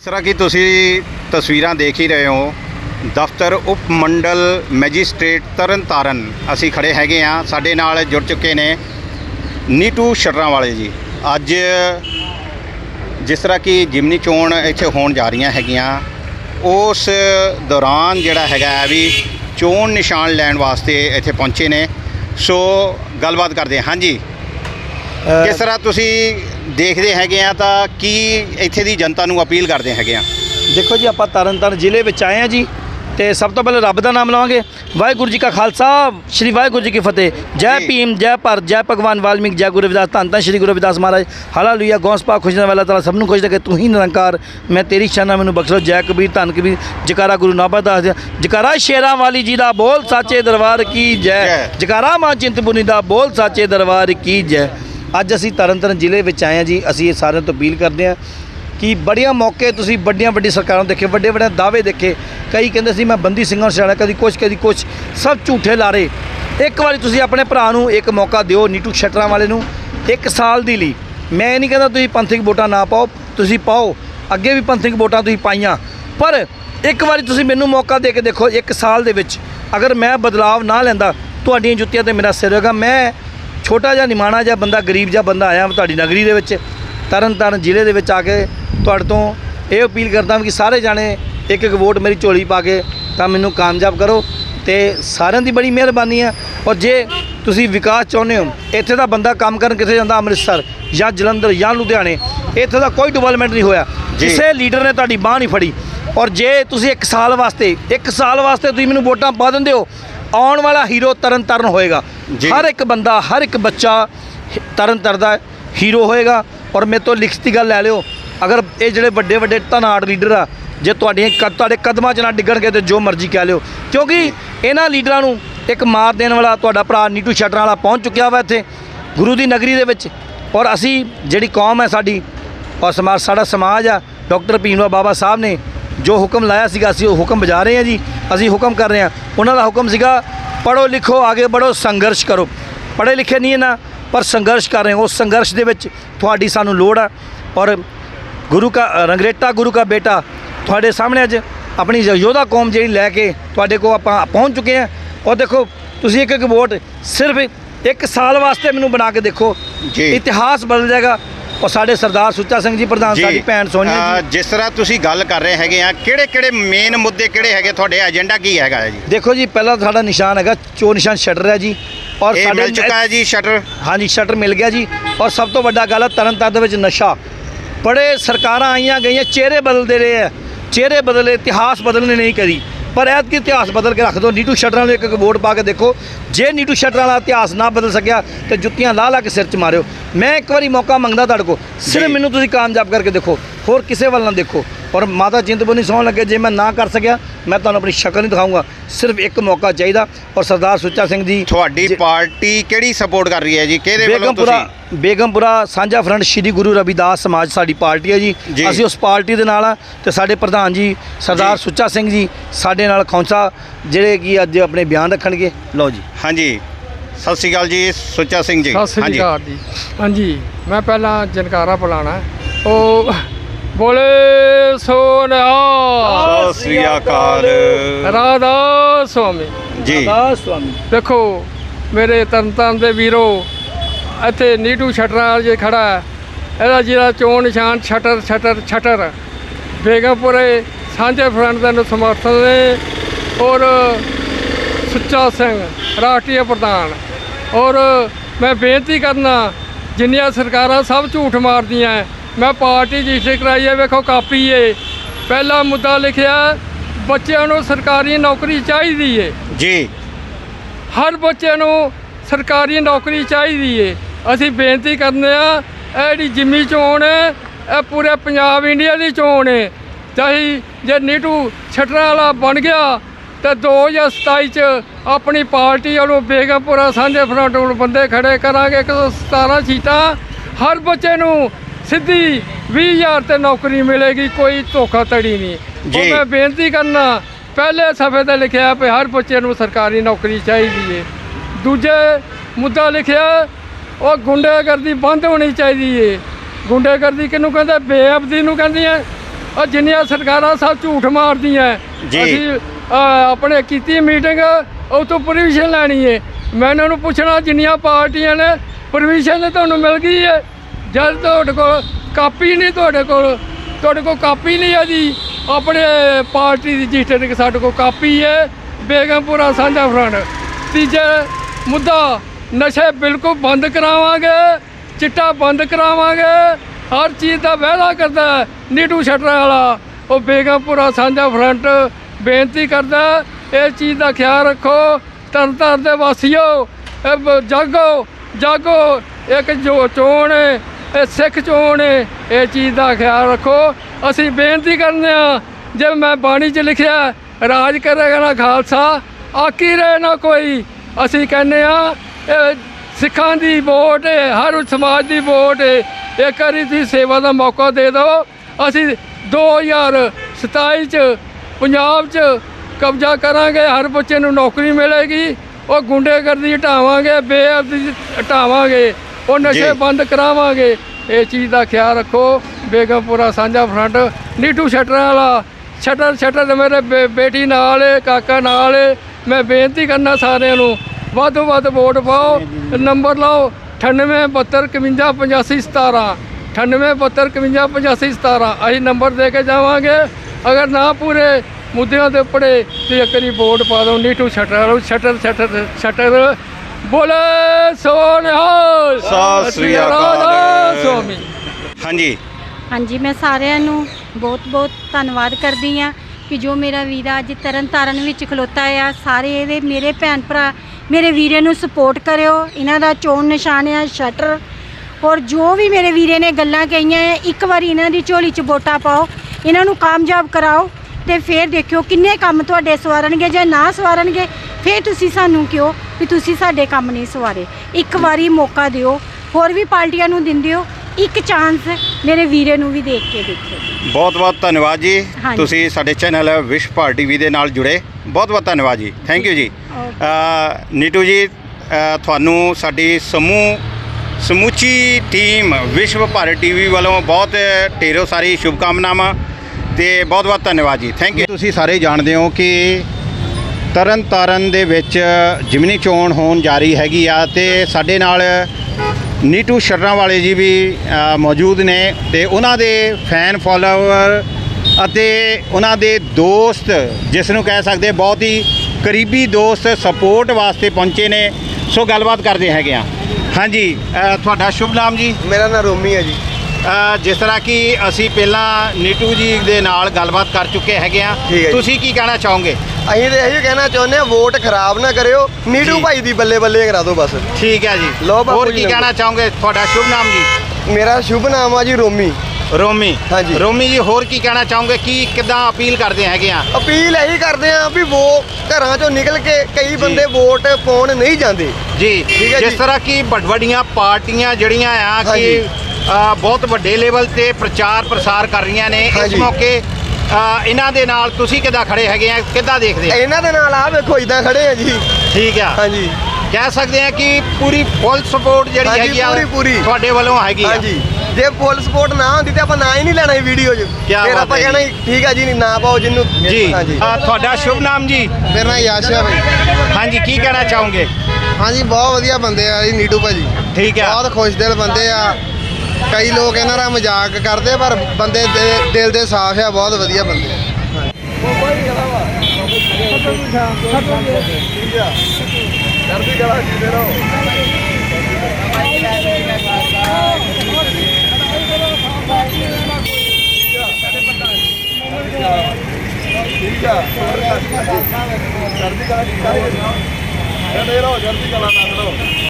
ਜਿਸ ਤਰ੍ਹਾਂ ਕਿ ਤੁਸੀਂ ਤਸਵੀਰਾਂ ਦੇਖ ਹੀ ਰਹੇ ਹੋ ਦਫ਼ਤਰ ਉਪ ਮੰਡਲ ਮੈਜਿਸਟ੍ਰੇਟ ਤਰਨਤਾਰਨ ਅਸੀਂ ਖੜੇ ਹੈਗੇ ਆ ਸਾਡੇ ਨਾਲ ਜੁੜ ਚੁੱਕੇ ਨੇ ਨੀਟੂ ਸ਼ਟਰਾਂ ਵਾਲੇ ਜੀ। ਅੱਜ ਜਿਸ ਤਰ੍ਹਾਂ ਕਿ ਜਿਮਨੀ ਚੋਣ ਇੱਥੇ ਹੋਣ ਜਾ ਰਹੀਆਂ ਹੈਗੀਆਂ ਉਸ ਦੌਰਾਨ ਜਿਹੜਾ ਹੈਗਾ ਵੀ ਚੋਣ ਨਿਸ਼ਾਨ ਲੈਣ ਵਾਸਤੇ ਇੱਥੇ ਪਹੁੰਚੇ ਨੇ। ਸੋ ਗੱਲਬਾਤ ਕਰਦੇ ਹਾਂ। ਹਾਂਜੀ। ਕਿਸ ਤਰ੍ਹਾਂ ਤੁਸੀਂ ਦੇਖਦੇ ਹੈਗੇ ਆ ਤਾਂ ਕੀ ਇੱਥੇ ਦੀ ਜਨਤਾ ਨੂੰ ਅਪੀਲ ਕਰਦੇ ਹੈਗੇ ਆ? ਦੇਖੋ ਜੀ ਆਪਾਂ ਤਰਨਤਾਰਨ ਜ਼ਿਲ੍ਹੇ ਵਿੱਚ ਆਏ ਆ ਜੀ ਤੇ ਸਭ ਤੋਂ ਪਹਿਲੇ ਰੱਬ ਦਾ ਨਾਮ ਲਵਾਂਗੇ। ਵਾਹਿਗੁਰੂ ਜੀ ਕਾ ਖਾਲਸਾ ਸ੍ਰੀ ਵਾਹਿਗੁਰੂ ਜੀ ਕੀ ਫਤਿਹ। ਜੈ। ਭੀਮ ਜੈ ਭਾਰਤ ਜੈ ਭਗਵਾਨ ਵਾਲਮੀਕ ਜੈ ਗੁਰੂ ਰਵਿਦਾਸ ਧੰਨ ਧੰਨ ਸ੍ਰੀ ਗੁਰੂ ਰਵਿਦਾਸ ਮਹਾਰਾਜ। ਹਾਲੇਲੂਇਆ ਗੌਸ ਪਾ ਖੁਸ਼ੀਆਂ ਵਾਲਾ ਤਾਲਾ ਸਭ ਨੂੰ ਖੁਸ਼ ਰੱਖੇ। ਤੂੰ ਹੀ ਨਿਰੰਕਾਰ। ਮੈਂ ਤੇਰੀ ਸ਼ਾਨਾ ਮੈਨੂੰ ਬਖਸ਼ੋ। ਜੈ ਕਬੀਰ ਧੰਨ ਕਬੀਰ। ਜਕਾਰਾ ਗੁਰੂ ਨਾਭਾ ਦਾਸ ਜਕਾਰਾ ਸ਼ੇਰਾਂ ਵਾਲੀ ਜੀ ਦਾ ਬੋਲ ਸਾਚੇ ਦਰਬਾਰ ਕੀ ਜੈ। ਜੈ। ਜਕਾਰਾ ਮਾਂ ਚਿੰਤਪੁਰਨੀ ਦਾ ਬੋਲ ਸਾਚੇ ਦਰਬਾਰ ਕੀ ਜੈ। ਅੱਜ ਅਸੀਂ ਤਰਨਤਾਰਨ ਜ਼ਿਲ੍ਹੇ ਵਿੱਚ ਆਏ ਹਾਂ ਜੀ, ਅਸੀਂ ਇਹ ਸਾਰਿਆਂ ਤੋਂ ਅਪੀਲ ਕਰਦੇ ਹਾਂ ਕਿ ਬੜੀਆਂ ਮੌਕੇ ਤੁਸੀਂ ਵੱਡੀਆਂ ਵੱਡੀ ਸਰਕਾਰਾਂ ਨੂੰ ਦੇਖੇ, ਵੱਡੇ ਵੱਡੇ ਦਾਅਵੇ ਦੇਖੇ। ਕਈ ਕਹਿੰਦੇ ਸੀ, ਮੈਂ ਬੰਦੀ ਸਿੰਘਾਂ ਨੂੰ ਛਡਾਣਾ, ਕਦੀ ਕੁਛ ਕਦੀ ਕੁਛ। ਸਭ ਝੂਠੇ ਲਾਰੇ। ਇੱਕ ਵਾਰੀ ਤੁਸੀਂ ਆਪਣੇ ਭਰਾ ਨੂੰ ਇੱਕ ਮੌਕਾ ਦਿਓ ਨੀਟੂ ਸ਼ਟਰਾਂ ਵਾਲੇ ਨੂੰ, ਇੱਕ ਸਾਲ ਦੀ ਲਈ। ਮੈਂ ਇਹ ਨਹੀਂ ਕਹਿੰਦਾ ਤੁਸੀਂ ਪੰਥਕ ਵੋਟਾਂ ਨਾ ਪਾਓ, ਤੁਸੀਂ ਪਾਓ। ਅੱਗੇ ਵੀ ਪੰਥਕ ਵੋਟਾਂ ਤੁਸੀਂ ਪਾਈਆਂ। ਪਰ ਇੱਕ ਵਾਰੀ ਤੁਸੀਂ ਮੈਨੂੰ ਮੌਕਾ ਦੇ ਕੇ ਦੇਖੋ, ਇੱਕ ਸਾਲ ਦੇ ਵਿੱਚ ਅਗਰ ਮੈਂ ਬਦਲਾਵ ਨਾ ਲੈਂਦਾ, ਤੁਹਾਡੀਆਂ ਜੁੱਤੀਆਂ ਤੇ ਮੇਰਾ ਸਿਰ ਹੋਏਗਾ। ਮੈਂ ਛੋਟਾ ਜਿਹਾ ਨਿਮਾਣਾ ਜਿਹਾ ਬੰਦਾ ਗਰੀਬ ਜਿਹਾ ਬੰਦਾ ਆਇਆ ਤੁਹਾਡੀ ਨਗਰੀ ਦੇ ਵਿੱਚ ਤਰਨ ਤਾਰਨ ਜ਼ਿਲ੍ਹੇ ਦੇ ਵਿੱਚ ਆ ਕੇ ਤੁਹਾਡੇ ਤੋਂ ਇਹ ਅਪੀਲ ਕਰਦਾ ਕਿ ਸਾਰੇ ਜਾਣੇ ਇੱਕ ਇੱਕ ਵੋਟ ਮੇਰੀ ਝੋਲੀ ਪਾ ਕੇ ਤਾਂ ਮੈਨੂੰ ਕਾਮਯਾਬ ਕਰੋ ਤੇ ਸਾਰਿਆਂ ਦੀ ਬੜੀ ਮਿਹਰਬਾਨੀ ਹੈ ਔਰ ਜੇ ਤੁਸੀਂ ਵਿਕਾਸ ਚਾਹੁੰਦੇ ਹੋ ਇੱਥੇ ਦਾ ਬੰਦਾ ਕੰਮ ਕਰਨ ਕਿੱਥੇ ਜਾਂਦਾ? ਅੰਮ੍ਰਿਤਸਰ ਜਾਂ ਜਲੰਧਰ ਜਾਂ ਲੁਧਿਆਣੇ ਇੱਥੇ ਦਾ ਕੋਈ ਡਿਵੈਲਪਮੈਂਟ ਨਹੀਂ ਹੋਇਆ। ਕਿਸੇ ਲੀਡਰ ਨੇ ਤੁਹਾਡੀ ਬਾਹ ਨਹੀਂ ਫੜੀ। ਔਰ ਜੇ ਤੁਸੀਂ ਇੱਕ ਸਾਲ ਵਾਸਤੇ ਇੱਕ ਸਾਲ ਵਾਸਤੇ ਤੁਸੀਂ ਮੈਨੂੰ ਵੋਟਾਂ ਪਾ ਦਿੰਦੇ ਹੋ ਆਉਣ ਵਾਲਾ ਹੀਰੋ ਤਰਨ ਤਾਰਨ ਹੋਏਗਾ। ਹਰ ਇੱਕ ਬੰਦਾ ਹਰ ਇੱਕ ਬੱਚਾ ਤਰਨ ਤਾਰਨ ਦਾ ਹੀਰੋ ਹੋਏਗਾ। ਔਰ ਮੇਰੇ ਤੋਂ ਲਿਖਤੀ ਗੱਲ ਲੈ ਲਿਓ। ਅਗਰ ਇਹ ਜਿਹੜੇ ਵੱਡੇ ਵੱਡੇ ਧਨਾੜ ਲੀਡਰ ਆ ਜੇ ਤੁਹਾਡੀਆਂ ਤੁਹਾਡੇ ਕਦਮਾਂ 'ਚ ਨਾ ਡਿੱਗਣਗੇ ਤੇ ਜੋ ਮਰਜ਼ੀ ਕਹਿ ਲਿਓ। ਕਿਉਂਕਿ ਇਹਨਾਂ ਲੀਡਰਾਂ ਨੂੰ ਇੱਕ ਮਾਰ ਦੇਣ ਵਾਲਾ ਤੁਹਾਡਾ ਭਰਾ ਨੀਟੂ ਸ਼ਟਰਾਂ ਵਾਲਾ ਪਹੁੰਚ ਚੁੱਕਿਆ ਵਾ ਇੱਥੇ ਗੁਰੂ ਦੀ ਨਗਰੀ ਦੇ ਵਿੱਚ। ਔਰ ਅਸੀਂ ਜਿਹੜੀ ਕੌਮ ਹੈ ਸਾਡੀ ਔਰ ਸਮਾਜ ਸਾਡਾ ਸਮਾਜ ਆ ਡਾਕਟਰ ਭੀਮਰਾਓ ਬਾਬਾ ਸਾਹਿਬ ਨੇ ਜੋ ਹੁਕਮ ਲਾਇਆ ਸੀਗਾ ਅਸੀਂ ਉਹ ਹੁਕਮ ਬਜਾ ਰਹੇ ਹਾਂ ਜੀ ਅਸੀਂ ਹੁਕਮ ਕਰ ਰਹੇ ਹਾਂ। ਉਹਨਾਂ ਦਾ ਹੁਕਮ ਸੀਗਾ ਪੜੋ ਲਿਖੋ ਆਗੇ ਬੜੋ ਸੰਘਰਸ਼ ਕਰੋ। ਪੜ੍ਹੇ ਲਿਖੇ ਨਹੀਂ ਨਾ ਪਰ ਸੰਘਰਸ਼ ਕਰ ਰਹੇ ਹਾਂ। ਉਸ ਸੰਘਰਸ਼ ਦੇ ਵਿੱਚ ਤੁਹਾਡੀ ਸਾਨੂੰ ਲੋੜ ਆ। ਔਰ ਗੁਰੂ ਕਾ ਰੰਗਰੇਟਾ ਗੁਰੂ ਕਾ ਬੇਟਾ ਤੁਹਾਡੇ ਸਾਹਮਣੇ ਅੱਜ ਆਪਣੀ ਯੋਧਾ ਕੌਮ ਜਿਹੜੀ ਲੈ ਕੇ ਤੁਹਾਡੇ ਕੋਲ ਆਪਾਂ ਪਹੁੰਚ ਚੁੱਕੇ ਹਾਂ। ਔਰ ਦੇਖੋ ਤੁਸੀਂ ਇੱਕ ਇੱਕ ਵੋਟ ਸਿਰਫ ਇੱਕ ਸਾਲ ਵਾਸਤੇ ਮੈਨੂੰ ਬਣਾ ਕੇ ਦੇਖੋ। ਜੀ। ਇਤਿਹਾਸ ਬਦਲ ਜਾਏਗਾ। ਔਰ ਸਾਡੇ ਸਰਦਾਰ ਸੁੱਚਾ ਸਿੰਘ ਜੀ ਪ੍ਰਧਾਨ ਸਾਡੀ ਭੈਣ ਸੋਨੀਆ ਜੀ। ਜਿਸ ਤਰ੍ਹਾਂ ਤੁਸੀਂ ਗੱਲ ਕਰ ਰਹੇ ਹੈਗੇ ਆ ਕਿਹੜੇ ਕਿਹੜੇ ਮੇਨ ਮੁੱਦੇ ਕਿਹੜੇ ਹੈਗੇ? ਤੁਹਾਡੇ ਏਜੰਡਾ ਕੀ ਹੈਗਾ ਜੀ? ਦੇਖੋ ਜੀ ਪਹਿਲਾ ਸਾਡਾ ਨਿਸ਼ਾਨ ਹੈਗਾ ਚੋ ਨਿਸ਼ਾਨ ਸ਼ਟਰ ਹੈ ਜੀ। ਔਰ ਇਹ ਮਿਲ ਚੁੱਕਾ ਹੈ ਜੀ ਸ਼ਟਰ? ਹਾਂਜੀ ਸ਼ਟਰ ਮਿਲ ਗਿਆ ਜੀ। ਔਰ ਸਭ ਤੋਂ ਵੱਡਾ ਗੱਲ ਹੈ ਤਰਨਤਾਰਨ ਦੇ ਵਿੱਚ ਨਸ਼ਾ। ਬੜੇ ਸਰਕਾਰਾਂ ਆਈਆਂ ਗਈਆਂ ਚਿਹਰੇ ਬਦਲਦੇ ਰਹੇ ਆ। ਚਿਹਰੇ ਬਦਲੇ ਇਤਿਹਾਸ ਬਦਲਨੇ ਨਹੀਂ ਕਰੀ। ਪਰ ਐਤਕੀ ਇਤਿਹਾਸ ਬਦਲ ਕੇ ਰੱਖ ਦਿਓ। ਨੀਟੂ ਸ਼ਟਰਾਂ ਨੂੰ ਇੱਕ ਇੱਕ ਵੋਟ ਪਾ ਕੇ ਦੇਖੋ। ਜੇ ਨੀਟੂ ਸ਼ਟਰਾਂ ਵਾਲਾ ਇਤਿਹਾਸ ਨਾ ਬਦਲ ਸਕਿਆ ਤੇ ਜੁੱਤੀਆਂ ਲਾ ਲਾ ਕੇ ਸਿਰ 'ਚ ਮਾਰਿਓ। ਮੈਂ ਇੱਕ ਵਾਰੀ ਮੌਕਾ ਮੰਗਦਾ ਤੁਹਾਡੇ ਕੋਲ। ਸਿਰਫ। ਮੈਨੂੰ ਤੁਸੀਂ ਕਾਮਯਾਬ ਕਰਕੇ ਦੇਖੋ। ਹੋਰ ਕਿਸੇ ਵੱਲ ਨਾ ਦੇਖੋ। ਔਰ ਮਾਤਾ ਚਿੰਤਪੁਰਨੀ ਸੌਣ ਲੱਗੇ ਜੇ ਮੈਂ ਨਾ ਕਰ ਸਕਿਆ ਮੈਂ ਤੁਹਾਨੂੰ ਆਪਣੀ ਸ਼ਕਲ ਨਹੀਂ ਦਿਖਾਊਂਗਾ। ਸਿਰਫ ਇੱਕ ਮੌਕਾ ਚਾਹੀਦਾ ਔਰ ਸਰਦਾਰ ਸੁੱਚਾ ਸਿੰਘ ਜੀ ਤੁਹਾਡੀ ਪਾਰਟੀ ਕਿਹੜੀ ਸਪੋਰਟ ਕਰ ਰਹੀ ਹੈ ਜੀ? ਕਿਹਦੇ ਵੱਲੋਂ ਬੇਗਮਪੁਰਾ ਤੁਸੀਂ? ਬੇਗਮਪੁਰਾ ਸਾਂਝਾ ਫਰੰਟ ਸ਼੍ਰੀ ਗੁਰੂ ਰਵਿਦਾਸ ਸਮਾਜ ਸਾਡੀ ਪਾਰਟੀ ਹੈ ਜੀ। ਅਸੀਂ ਉਸ ਪਾਰਟੀ ਦੇ ਨਾਲ ਆ ਤੇ ਸਾਡੇ ਪ੍ਰਧਾਨ ਜੀ ਸਰਦਾਰ। ਸੁੱਚਾ ਸਿੰਘ ਜੀ ਸਾਡੇ ਨਾਲ ਖੌਂਸਾ ਜਿਹੜੇ ਕਿ ਅੱਜ ਆਪਣੇ ਬਿਆਨ ਰੱਖਣਗੇ। ਲਓ ਜੀ। ਹਾਂਜੀ। ਸਤਿ ਸ਼੍ਰੀ ਅਕਾਲ ਜੀ ਸੁੱਚਾ ਸਿੰਘ ਜੀ। ਸਤਿ ਸ੍ਰੀ ਹਾਂਜੀ। ਅਕਾਲ ਜੀ। ਹਾਂਜੀ ਮੈਂ ਪਹਿਲਾਂ ਜਨਕਾਰਾ ਬੁਲਾਣਾ ਉਹ ਬੋਲੇ ਸੋਨਿਆ ਸਤਿ ਸ਼੍ਰੀ ਅਕਾਲ। ਰਾਧਾ ਸੁਆਮੀ। ਜੀ। ਦਾਸ ਸਵਾਮੀ ਦੇਖੋ ਮੇਰੇ ਤਰਨਤਾਰਨ ਦੇ ਵੀਰੋ ਇੱਥੇ ਨੀਟੂ ਛਟਰਾ ਜੇ ਖੜਾ ਹੈ ਇਹਦਾ ਜਿਹੜਾ ਚੋਣ ਨਿਸ਼ਾਨ ਛਟਰ ਛਟਰ ਛਟਰ ਬੇਗਮਪੁਰੇ ਸਾਂਝੇ ਫਰੰਟ ਦੇ ਨੂੰ ਸਮਰਥਨ ਨੇ ਔਰ ਸੁੱਚਾ ਸਿੰਘ ਰਾਸ਼ਟਰੀ ਪ੍ਰਧਾਨ। ਔਰ ਮੈਂ ਬੇਨਤੀ ਕਰਨਾ ਜਿੰਨੀਆਂ ਸਰਕਾਰਾਂ ਸਭ ਝੂਠ ਮਾਰਦੀਆਂ। ਮੈਂ ਪਾਰਟੀ ਰਜਿਸਟਰ ਕਰਾਈ ਹੈ ਵੇਖੋ ਕਾਪੀ ਏ ਪਹਿਲਾ ਮੁੱਦਾ ਲਿਖਿਆ ਬੱਚਿਆਂ ਨੂੰ ਸਰਕਾਰੀ ਨੌਕਰੀ ਚਾਹੀਦੀ ਏ ਜੀ। ਹਰ ਬੱਚੇ ਨੂੰ ਸਰਕਾਰੀ ਨੌਕਰੀ ਚਾਹੀਦੀ ਏ ਅਸੀਂ ਬੇਨਤੀ ਕਰਨੇ ਆ ਇਹ ਜਿਹੜੀ ਜਿੰਮੀ ਚੋਣ ਹੈ ਇਹ ਪੂਰੇ ਪੰਜਾਬ ਇੰਡੀਆ ਦੀ ਚੋਣ ਹੈ। ਚਾਹੀ ਜੇ ਨੀਟੂ ਛਟਰਾ ਵਾਲਾ ਬਣ ਗਿਆ ਤੇ 2027 ਚ ਆਪਣੀ ਪਾਰਟੀ ਵੱਲੋਂ ਬੇਗਮਪੁਰਾ ਸਾਂਝੇ ਫਰੰਟ ਨੂੰ ਬੰਦੇ ਖੜੇ ਕਰਾਂਗੇ 117 ਸੀਟਾਂ। ਹਰ ਬੱਚੇ ਨੂੰ ਸਿੱਧੀ 20000 ਤੇ ਨੌਕਰੀ ਮਿਲੇਗੀ ਕੋਈ ਧੋਖਾਧੜੀ ਨਹੀਂ। ਜੀ। ਉਹ ਮੈਂ ਬੇਨਤੀ ਕਰਨਾ ਪਹਿਲੇ ਸਫੇ ਤੇ ਲਿਖਿਆ ਵੀ ਹਰ ਬੱਚੇ ਨੂੰ ਸਰਕਾਰੀ ਨੌਕਰੀ ਚਾਹੀਦੀ ਏ। ਦੂਜੇ ਮੁੱਦਾ ਲਿਖਿਆ ਉਹ ਗੁੰਡਾਗਰਦੀ ਬੰਦ ਹੋਣੀ ਚਾਹੀਦੀ ਏ। ਗੁੰਡਾਗਰਦੀ ਕਿਹਨੂੰ ਕਹਿੰਦੇ? ਬੇਅਬਦੀ ਨੂੰ ਕਹਿੰਦੀਆਂ। ਉਹ ਜਿੰਨੀਆਂ ਸਰਕਾਰਾਂ ਸਭ ਝੂਠ ਮਾਰਦੀਆਂ। ਜੀ। ਅਸੀਂ ਅਹ, ਆਪਣੇ ਕੀਤੀ ਮੀਟਿੰਗ ਉਹ ਤੋਂ ਪਰਮਿਸ਼ਨ ਲੈਣੀ ਏ। ਮੈਂ ਇਹਨਾਂ ਨੂੰ ਪੁੱਛਣਾ ਜਿੰਨੀਆਂ ਪਾਰਟੀਆਂ ਨੇ ਪਰਮਿਸ਼ਨ ਤਾਂ ਤੁਹਾਨੂੰ ਮਿਲ ਗਈ ਏ। ਜਦ ਤੁਹਾਡੇ ਕੋਲ ਕਾਪੀ ਨਹੀਂ ਤੁਹਾਡੇ ਕੋਲ ਤੁਹਾਡੇ ਕੋਲ ਕਾਪੀ ਨਹੀਂ ਹੈ ਜੀ। ਆਪਣੇ ਪਾਰਟੀ ਦੀ ਰਜਿਸਟਰ ਸਾਡੇ ਕੋਲ ਕਾਪੀ ਹੈ, ਬੇਗਮਪੁਰਾ ਸਾਂਝਾ ਫਰੰਟ। ਤੀਜੇ ਮੁੱਦਾ, ਨਸ਼ੇ ਬਿਲਕੁਲ ਬੰਦ ਕਰਾਵਾਂਗੇ, ਚਿੱਟਾ ਬੰਦ ਕਰਾਵਾਂਗੇ, ਹਰ ਚੀਜ਼ ਦਾ ਵਾਅਦਾ ਕਰਦਾ ਹੈ, ਨੀਟੂ ਸ਼ਟਰ ਵਾਲਾ। ਉਹ ਬੇਗਮਪੁਰਾ ਸਾਂਝਾ ਫਰੰਟ ਬੇਨਤੀ ਕਰਦਾ ਇਸ ਚੀਜ਼ ਦਾ ਖਿਆਲ ਰੱਖੋ, ਤਰਨਤਾਰਨ ਦੇ ਵਾਸੀਓ, ਇਹ ਜਾਗੋ ਜਾਗੋ, ਇੱਕ ਜੋ ਚੋਣ ਹੈ ਇਹ ਸਿੱਖ ਚੋਣ ਹੈ ਇਹ ਚੀਜ਼ ਦਾ ਖਿਆਲ ਰੱਖੋ। ਅਸੀਂ ਬੇਨਤੀ ਕਰਨੇ ਆ, ਜੇ ਮੈਂ ਬਾਣੀ 'ਚ ਲਿਖਿਆ, ਰਾਜ ਕਰੇਗਾ ਨਾ ਖਾਲਸਾ ਆਕੀ ਰਹੇ ਨਾ ਕੋਈ। ਅਸੀਂ ਕਹਿੰਦੇ ਆ, ਇਹ ਸਿੱਖਾਂ ਦੀ ਵੋਟ ਹਰ ਸਮਾਜ ਦੀ ਵੋਟ ਹੈ ਇੱਕ ਵਾਰੀ ਤੁਸੀਂ ਸੇਵਾ ਦਾ ਮੌਕਾ ਦੇ ਦਿਓ। ਅਸੀਂ 2027 ਚ ਪੰਜਾਬ ਚ ਕਬਜ਼ਾ ਕਰਾਂਗੇ, ਹਰ ਬੱਚੇ ਨੂੰ ਨੌਕਰੀ ਮਿਲੇਗੀ। ਉਹ ਗੁੰਡੇਗਰਦੀ ਹਟਾਵਾਂਗੇ, ਬੇਅਦਬੀ ਹਟਾਵਾਂਗੇ। ਉਹ ਨਸ਼ੇ। ਬੰਦ ਕਰਾਵਾਂਗੇ। ਇਹ ਚੀਜ਼ ਦਾ ਖਿਆਲ ਰੱਖੋ। ਬੇਗਮਪੁਰਾ ਸਾਂਝਾ ਫਰੰਟ। ਨੀਟੂ ਸ਼ਟਰਾਂ ਵਾਲਾ। ਸ਼ਟਰ ਸ਼ਟਰ ਮੇਰੇ ਬੇਟੀ ਨਾਲ ਕਾਕਾ ਨਾਲ। ਮੈਂ ਬੇਨਤੀ ਕਰਨਾ ਸਾਰਿਆਂ ਨੂੰ ਵੱਧ ਤੋਂ ਵੱਧ ਵੋਟ ਪਾਓ। ਨੰਬਰ ਲਾਓ। 98 72 51 85 17 98 72 51 85 17 ਅਸੀਂ ਨੰਬਰ ਦੇ ਕੇ ਜਾਵਾਂਗੇ। ਅਗਰ ਨਾ ਪੂਰੇ ਮੁੱਦਿਆਂ ਦੇ ਉੱਪਰੇ ਤੇ ਇੱਕ ਵਾਰੀ ਵੋਟ ਪਾ ਦਿਓ। Neetu shutter shutter shutter shutter. ਬੋਲੇ ਸੋਨਿਹਾਲ ਸਤਿ ਸ੍ਰੀ ਅਕਾਲ। ਸੁਆਮੀ ਹਾਂਜੀ। ਹਾਂਜੀ ਮੈਂ ਸਾਰਿਆਂ ਨੂੰ ਬਹੁਤ ਬਹੁਤ ਧੰਨਵਾਦ ਕਰਦੀ ਆ ਕਿ ਜੋ ਮੇਰਾ ਵੀਰਾ ਅੱਜ ਤਰਨ ਤਾਰਨ ਵਿੱਚ ਖਲੋਤਾ ਆ ਸਾਰੇ ਇਹਦੇ ਮੇਰੇ ਭੈਣ ਭਰਾ ਮੇਰੇ ਵੀਰੇ ਨੂੰ ਸਪੋਰਟ ਕਰਿਓ। ਇਹਨਾਂ ਦਾ ਚੋਣ ਨਿਸ਼ਾਨ ਆ ਸ਼ਟਰ ਔਰ ਜੋ ਵੀ ਮੇਰੇ ਵੀਰੇ ਨੇ ਗੱਲਾਂ ਕਹੀਆਂ ਆ ਇੱਕ ਵਾਰੀ ਇਹਨਾਂ ਦੀ ਝੋਲੀ 'ਚ ਵੋਟਾਂ ਪਾਓ ਇਹਨਾਂ ਨੂੰ ਕਾਮਯਾਬ ਕਰਾਓ ਤੇ ਫਿਰ ਦੇਖਿਓ ਕਿੰਨੇ ਕੰਮ ਤੁਹਾਡੇ ਸਵਾਰਨਗੇ ਜੇ ਨਾ ਸਵਾਰਨਗੇ। ਫਿਰ ਤੁਸੀਂ ਸਾਨੂੰ ਕਿਉਂ ਵੀ ਤੁਸੀਂ ਸਾਡੇ ਕੰਮ ਨਹੀਂ ਸਵਾਰੇ? ਇੱਕ ਵਾਰੀ ਮੌਕਾ ਦਿਓ ਹੋਰ ਵੀ ਪਾਰਟੀਆਂ ਨੂੰ ਦਿੰਦੇ ਹੋ ਇੱਕ ਚਾਂਸ ਮੇਰੇ ਵੀਰੇ ਨੂੰ ਵੀ ਦੇਖ ਕੇ ਦੇਖਿਓ ਬਹੁਤ ਬਹੁਤ ਧੰਨਵਾਦ ਜੀ। ਹਾਂਜੀ। ਤੁਸੀਂ ਸਾਡੇ ਚੈਨਲ ਵਿਸ਼ ਭਾਰ ਟੀਵੀ ਦੇ ਨਾਲ ਜੁੜੇ। ਬਹੁਤ ਬਹੁਤ ਧੰਨਵਾਦ ਜੀ। ਥੈਂਕ ਯੂ ਜੀ। ਓਕੇ। ਅ, ਨੀਟੂ ਜੀ ਅ, ਤੁਹਾਨੂੰ ਸਾਡੀ ਸਮੂਹ ਸਮੁੱਚੀ ਟੀਮ ਵਿਸ਼ਵ ਭਾਰਤ ਟੀਵੀ ਵੱਲੋਂ ਬਹੁਤ ਢੇਰੋ ਸਾਰੀ ਸ਼ੁਭਕਾਮਨਾਵਾਂ ਤੇ ਬਹੁਤ ਬਹੁਤ ਧੰਨਵਾਦ ਜੀ। ਥੈਂਕ ਯੂ ਤੁਸੀਂ ਸਾਰੇ ਜਾਣਦੇ ਹੋ ਕਿ ਤਰਨ ਤਾਰਨ ਦੇ ਵਿੱਚ ਜਿਮਨੀ ਚੋਣ ਹੋਣ ਜਾ ਰਹੀ ਹੈਗੀ ਆ ਤੇ ਸਾਡੇ ਨਾਲ ਨੀਟੂ ਸ਼ਰਨਾ ਵਾਲੇ ਜੀ ਵੀ ਮੌਜੂਦ ਨੇ ਤੇ ਉਹਨਾਂ ਦੇ ਫੈਨ ਫਾਲੋਅਰ ਅਤੇ ਉਹਨਾਂ ਦੇ ਦੋਸਤ ਜਿਸ ਨੂੰ ਕਹਿ ਸਕਦੇ ਬਹੁਤ ਹੀ ਕਰੀਬੀ ਦੋਸਤ ਸਪੋਰਟ ਵਾਸਤੇ ਪਹੁੰਚੇ ਨੇ। ਸੋ ਗੱਲਬਾਤ ਕਰਦੇ ਹੈਗੇ ਆ। ਹਾਂਜੀ ਤੁਹਾਡਾ ਸ਼ੁਭ ਨਾਮ ਜੀ? ਮੇਰਾ ਨਾਮ ਰੋਮੀ ਹੈ ਜੀ। ਜਿਸ ਤਰ੍ਹਾਂ ਕਿ ਅਸੀਂ ਪਹਿਲਾਂ ਨੀਟੂ ਜੀ ਦੇ ਨਾਲ ਗੱਲਬਾਤ ਕਰ ਚੁੱਕੇ ਹੈਗੇ ਆ। ਤੁਸੀਂ ਕੀ ਕਹਿਣਾ ਚਾਹੋਗੇ? ਅਸੀਂ ਤੇ ਇਹੀ ਕਹਿਣਾ ਚਾਹੁੰਦੇ ਆ ਵੋਟ ਖਰਾਬ ਨਾ ਕਰਿਓ ਨੀਟੂ ਜੀ। ਭਾਈ ਦੀ ਬੱਲੇ ਬੱਲੇ ਕਰਾ ਦਿਓ ਬਸ ਠੀਕ ਹੈ ਜੀ ਲਓ ਬਾਪੂ ਹੋਰ ਜੀ ਕੀ ਲੰਗਰ। ਕਹਿਣਾ ਚਾਹੋਗੇ ਤੁਹਾਡਾ ਸ਼ੁਭ ਨਾਮ ਜੀ ਮੇਰਾ ਸ਼ੁਭ ਨਾਮ ਆ ਜੀ ਰੋਮੀ ਰੋਮੀ ਹਾਂਜੀ। ਰੋਮੀ ਜੀ ਹੋਰ ਕੀ ਕਹਿਣਾ ਚਾਹੋਗੇ ਕੀ ਕਿਦਾਂ ਅਪੀਲ ਕਰਦੇ ਹੈਗੇ ਆ ਅਪੀਲ ਇਹੀ ਕਰਦੇ ਆ ਵੀ ਵੋ ਘਰਾਂ ਚੋਂ ਨਿਕਲ ਕੇ ਕਈ ਬੰਦੇ ਵੋਟ ਪਾਉਣ ਨਹੀਂ ਜਾਂਦੇ ਜੀ ਠੀਕ ਹੈ ਜਿਸ ਜੀ। ਤਰ੍ਹਾਂ ਕਿ ਵੱਡ ਵੱਡੀਆਂ ਪਾਰਟੀਆਂ ਜਿਹੜੀਆਂ ਆ ਕਿ ਹਾਂਜੀ। ਅ, ਬਹੁਤ ਵੱਡੇ ਲੈਵਲ ਤੇ ਪ੍ਰਚਾਰ ਪ੍ਰਸਾਰ ਕਰ ਰਹੀਆਂ ਨੇ ਇਸ ਹਾਂਜੀ। ਮੌਕੇ ਇਹਨਾਂ ਦੇ ਨਾਲ ਤੁਸੀਂ ਕਿੱਦਾਂ ਖੜੇ ਹੈਗੇ ਆ? ਕਿੱਦਾਂ ਦੇਖਦੇ ਆ ਇਹਨਾਂ ਦੇ ਨਾਲ ਆ ਵੇਖੋ ਇਦਾਂ ਖੜੇ ਆ ਜੀ। ਠੀਕ ਆ। ਹਾਂਜੀ। ਕਹਿ ਸਕਦੇ ਆ ਕਿ ਪੂਰੀ ਫੁੱਲ ਸਪੋਰਟ ਜਿਹੜੀ ਹੈਗੀ ਆ ਪੂਰੀ- ਪੂਰੀ। ਤੁਹਾਡੇ ਵੱਲੋਂ ਹੈਗੀ ਆ। ਹਾਂਜੀ। ਜੇ ਫੁੱਲ ਸਪੋਰਟ ਨਾ ਹੁੰਦੀ ਤੇ ਆਪਾਂ ਨਾ ਹੀ ਨਹੀਂ ਲੈਣਾ ਇਹ ਵੀਡੀਓ 'ਚ। ਫਿਰ ਆਪਾਂ ਕਹਿਣਾ ਸੀ, ਠੀਕ ਆ ਜੀ ਨਾ ਪਾਓ ਜਿੰਨੂੰ। ਜੀ। ਤੁਹਾਡਾ ਸ਼ੁਭ ਨਾਮ ਜੀ? ਮੇਰਾ ਨਾਮ ਯਾਸ਼ ਹੈ ਭਾਈ। ਹਾਂਜੀ ਕੀ ਕਹਿਣਾ ਚਾਹੋਗੇ? ਹਾਂਜੀ ਬਹੁਤ ਵਧੀਆ ਬੰਦੇ ਆ ਜੀ ਨੀਟੂ ਭਾਜੀ। ਠੀਕ ਆ। ਬਹੁਤ ਖੁਸ਼ ਦਿਲ ਬੰਦੇ ਆ। ਕਈ ਲੋਕ ਇਹਨਾਂ ਦਾ ਮਜ਼ਾਕ ਕਰਦੇ, ਪਰ ਬੰਦੇ ਦੇ- ਦਿਲ ਦੇ ਸਾਫ਼ ਆ, ਬਹੁਤ ਵਧੀਆ ਬੰਦੇ ਆ।